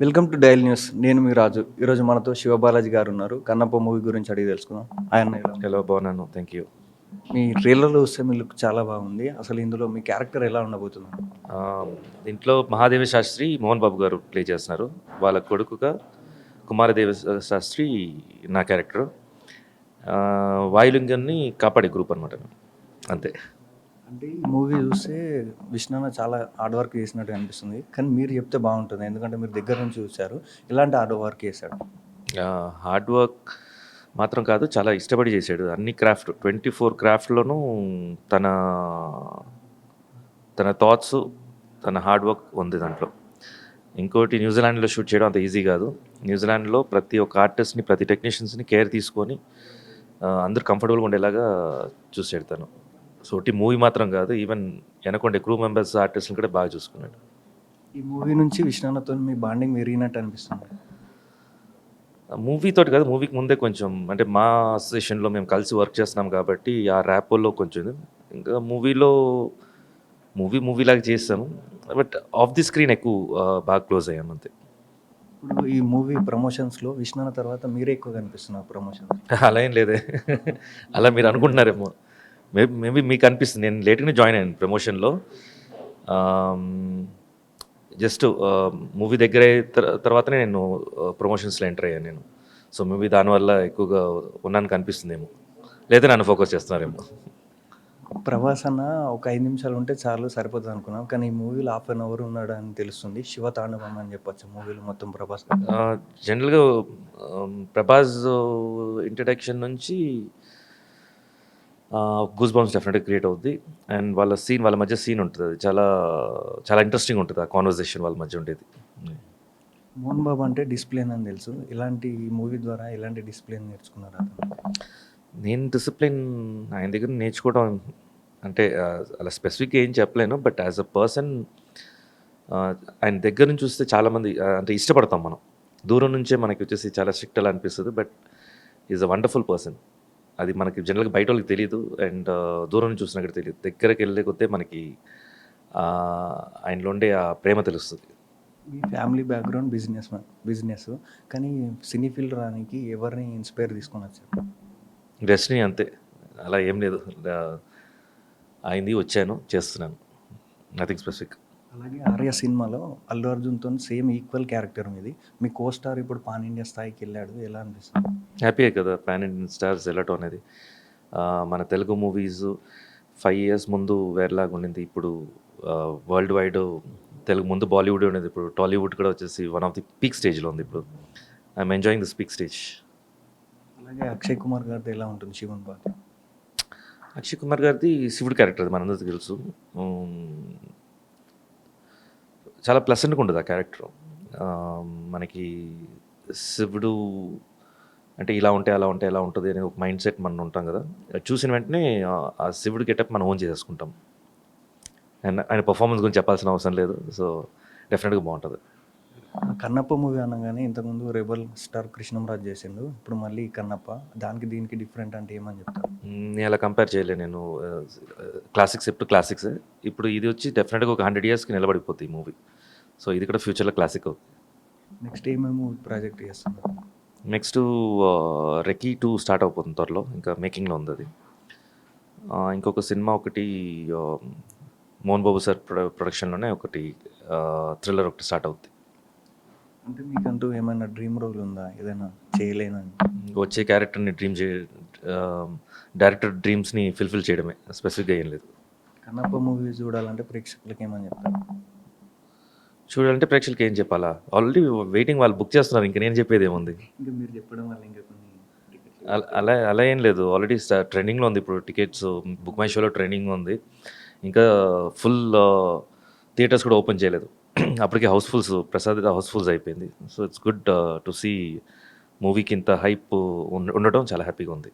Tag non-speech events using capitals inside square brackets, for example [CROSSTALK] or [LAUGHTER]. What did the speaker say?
Welcome to dial news నేను మీ రాజు. ఈరోజు మనతో శివబాలాజీ గారు ఉన్నారు. కన్నప్ప మూవీ గురించి అడిగి తెలుసుకుందాం. ఆయన? హలో బాగున్నాను. థ్యాంక్ యూ మీ ట్రైలర్లో వస్తే మీ లుక్ చాలా బాగుంది. అసలు ఇందులో మీ క్యారెక్టర్ ఎలా ఉండబోతుంది? దీంట్లో మహాదేవ శాస్త్రి మోహన్ బాబు గారు ప్లే చేస్తున్నారు. వాళ్ళ కొడుకుగా కుమారదేవ శాస్త్రి నా క్యారెక్టర్. వాయులింగాన్ని కాపాడే గ్రూప్ అనమాట అంతే. అంటే ఈ మూవీ చూస్తే విష్ణున్న చాలా హార్డ్ వర్క్ చేసినట్టు అనిపిస్తుంది. కానీ మీరు చెప్తే బాగుంటుంది. ఎందుకంటే మీరు దగ్గర నుంచి చూశారు. ఇలాంటి హార్డ్ వర్క్ చేశాడు? హార్డ్ వర్క్ మాత్రం కాదు చాలా ఇష్టపడి చేశాడు. అన్ని క్రాఫ్ట్ ట్వంటీ ఫోర్ క్రాఫ్ట్లోనూ తన తన థాట్స్ తన హార్డ్ వర్క్ ఉంది దాంట్లో. ఇంకోటి న్యూజిలాండ్లో షూట్ చేయడం అంత ఈజీ కాదు. న్యూజిలాండ్లో ప్రతి ఒక్క ఆర్టిస్ట్ని ప్రతి టెక్నీషియన్స్ని కేర్ తీసుకొని అందరూ కంఫర్టబుల్గా ఉండేలాగా చూసాడు తను. సో ఒకటి మూవీ మాత్రం కాదు ఈవెన్ వెనకొండే క్రూ మెంబర్స్ ఆర్టిస్ట్ని కూడా బాగా చూసుకున్నాడు. ఈ మూవీ నుంచి విష్ణున్నతో మీ బాండింగ్ పెరిగినట్టు అనిపిస్తుంది. మూవీ తోటి కాదు మూవీకి ముందే కొంచెం అంటే మా అసోసియేషన్లో మేము కలిసి వర్క్ చేస్తున్నాం కాబట్టి ఆ ర్యాపోల్లో కొంచెం. ఇంకా మూవీలో మూవీ మూవీ లాగా చేస్తాము. బట్ ఆఫ్ ది స్క్రీన్ ఎక్కువ బాగా క్లోజ్ అయ్యాం అంతే. ఇప్పుడు ఈ మూవీ ప్రమోషన్స్లో విష్ణున్న తర్వాత మీరే ఎక్కువ కనిపిస్తున్నారు ప్రమోషన్స్ [LAUGHS] అలా ఏం లేదే. అలా మీరు అనుకుంటున్నారేమో. మేబీ మేబీ మీకు అనిపిస్తుంది. నేను లేట్గానే జాయిన్ అయ్యాను ప్రమోషన్లో. జస్ట్ మూవీ దగ్గర తర్వాతనే నేను ప్రమోషన్స్లో ఎంటర్ అయ్యాను నేను. సో మేబీ దానివల్ల ఎక్కువగా ఉన్నాను కనిపిస్తుందేమో లేదా నన్ను ఫోకస్ చేస్తున్నారేమో. ప్రభాస్ అన్న ఒక ఐదు నిమిషాలు ఉంటే చాలు సరిపోతుంది అనుకున్నాం. కానీ ఈ మూవీలో హాఫ్ అన్ అవర్ ఉన్నాడు అని తెలుస్తుంది. శివ తాండవం అని చెప్పొచ్చు మూవీలో మొత్తం ప్రభాస్ జనరల్గా ప్రభాస్ ఇంట్రడక్షన్ నుంచి గూస్ బాంబ్స్ డెఫినెట్గా క్రియేట్ అవుద్ది. అండ్ వాళ్ళ సీన్ వాళ్ళ మధ్య సీన్ ఉంటుంది అది. చాలా చాలా ఇంట్రెస్టింగ్ ఉంటుంది ఆ కాన్వర్జేషన్ వాళ్ళ మధ్య ఉండేది. మోహన్ బాబు అంటే డిసిప్లిన్ అని తెలుసు. ఇలాంటి మూవీ ద్వారా ఇలాంటి డిసిప్లిన్ నేర్చుకున్నారు నేను డిసిప్లిన్ ఆయన దగ్గర నేర్చుకోవడం అంటే అలా స్పెసిఫిక్గా ఏం చెప్పలేను. బట్ యాజ్ అ పర్సన్ ఆయన దగ్గర నుంచి చూస్తే చాలామంది అంటే ఇష్టపడతాం మనం. దూరం నుంచే మనకి వచ్చేసి చాలా స్ట్రిక్ట్ అలా అనిపిస్తుంది. But is a wonderful person అది మనకి జనరల్గా బయట వాళ్ళకి తెలియదు అండ్ దూరం నుంచి చూసినా కూడా తెలియదు దగ్గరికి వెళ్ళే కొద్దీ మనకి ఆయనలో ఉండే ఆ ప్రేమ తెలుస్తుంది. మీ ఫ్యామిలీ బ్యాక్గ్రౌండ్ బిజినెస్ బిజినెస్. కానీ సినీ ఫీల్డ్ రానికి ఎవరిని ఇన్స్పైర్ తీసుకొని వచ్చారు డెస్టినీ అంతే. అలా ఏం లేదు. అయింది వచ్చాను చేస్తున్నాను. నథింగ్ స్పెసిఫిక్ అలాగే ఆర్య సినిమాలో అల్లు అర్జున్తో సేమ్ ఈక్వల్ క్యారెక్టర్ మీది. మీ కో స్టార్ ఇప్పుడు పాన్ ఇండియా స్థాయికి వెళ్ళాడు. ఎలా అనిపిస్తుంది? హ్యాపీయే కదా పాన్ ఇండియన్ స్టార్స్ వెళ్ళటం అనేది. మన తెలుగు మూవీస్ ఫైవ్ ఇయర్స్ ముందు వేరేలాగా ఉండింది. ఇప్పుడు వరల్డ్ వైడ్ తెలుగు ముందు బాలీవుడ్ ఉండేది. ఇప్పుడు టాలీవుడ్ కూడా వచ్చేసి వన్ ఆఫ్ ది పీక్ స్టేజ్లో ఉంది ఇప్పుడు. I'm enjoying this peak stage. అలాగే అక్షయ్ కుమార్ గారిది ఎలా ఉంటుంది శివన్ పాత్ర అక్షయ్ కుమార్ గారిది శివుడు క్యారెక్టర్ మనందరికీ తెలుసు. చాలా ప్లసెంట్గా ఉంటుంది ఆ క్యారెక్టర్ మనకి శివుడు అంటే ఇలా ఉంటే అలా ఉంటే ఎలా ఉంటుంది అనే ఒక మైండ్ సెట్ మనం ఉంటాం కదా. చూసిన వెంటనే ఆ- శివుడు గెటప్ మనం ఓన్ చేసేసుకుంటాం. అండ్ ఆయన పర్ఫార్మెన్స్ గురించి చెప్పాల్సిన అవసరం లేదు. సో డెఫినెట్గా బాగుంటుంది. కన్నప్ప మూవీ అనగానే ఇంతకుముందు రెబల్ స్టార్ కృష్ణంరాజ్ చేసిండు. ఇప్పుడు మళ్ళీ కన్నప్ప. దానికి దీనికి డిఫరెంట్ అంటే ఏమని చెప్తారు మ్, నేను అలా కంపేర్ చేయలేను నేను. క్లాసిక్స్ ఎప్పుడు క్లాసిక్స్ ఇప్పుడు ఇది వచ్చి డెఫినెట్గా ఒక హండ్రెడ్ ఇయర్స్కి నిలబడిపోతుంది ఈ మూవీ సో ఇది కూడా ఫ్యూచర్లో క్లాసిక్ అవుతుంది. నెక్స్ట్ ఏమేమి ప్రాజెక్ట్ చేస్తున్నారు? నెక్స్ట్ రెకీ టూ స్టార్ట్ అయిపోతుంది త్వరలో ఇంకా మేకింగ్లో ఉంది అది. ఇంకొక సినిమా ఒకటి మోహన్ బాబు సార్ ప్రొడ ప్రొడక్షన్లోనే ఒకటి థ్రిల్లర్ ఒకటి స్టార్ట్ అవుతుంది అంటే మీకంటూ ఏమైనా డ్రీమ్ రోల్ ఉందా? ఏదైనా చేయలేనని వచ్చే క్యారెక్టర్ని డ్రీమ్ చే డైరెక్టర్ డ్రీమ్స్ని ఫుల్ఫిల్ చేయడమే. స్పెసిఫిక్గా ఏం లేదు. కన్నప్ప మూవీ చూడాలంటే ప్రేక్షకులకి ఏమని చెప్తారు? చూడాలంటే ప్రేక్షకులకి ఏం చెప్పాలా? ఆల్రెడీ వెయిటింగ్ వాళ్ళు బుక్ చేస్తున్నారు ఇంక నేను చెప్పేది ఏముంది? ఇంకా మీరు చెప్పడం వల్ల ఇంకా కొన్ని అల- అలా అలా ఏం లేదు. ఆల్రెడీ ట్రెండింగ్లో ఉంది ఇప్పుడు టికెట్స్ బుక్ మై షోలో ట్రెండింగ్ ఉంది. ఇంకా ఫుల్ థియేటర్స్ కూడా ఓపెన్ చేయలేదు. అప్పటికి హౌస్ఫుల్స్ ప్రసాద్ హౌస్ఫుల్స్ అయిపోయింది. So it's good to see మూవీకి ఇంత హైప్ ఉండటం చాలా హ్యాపీగా ఉంది.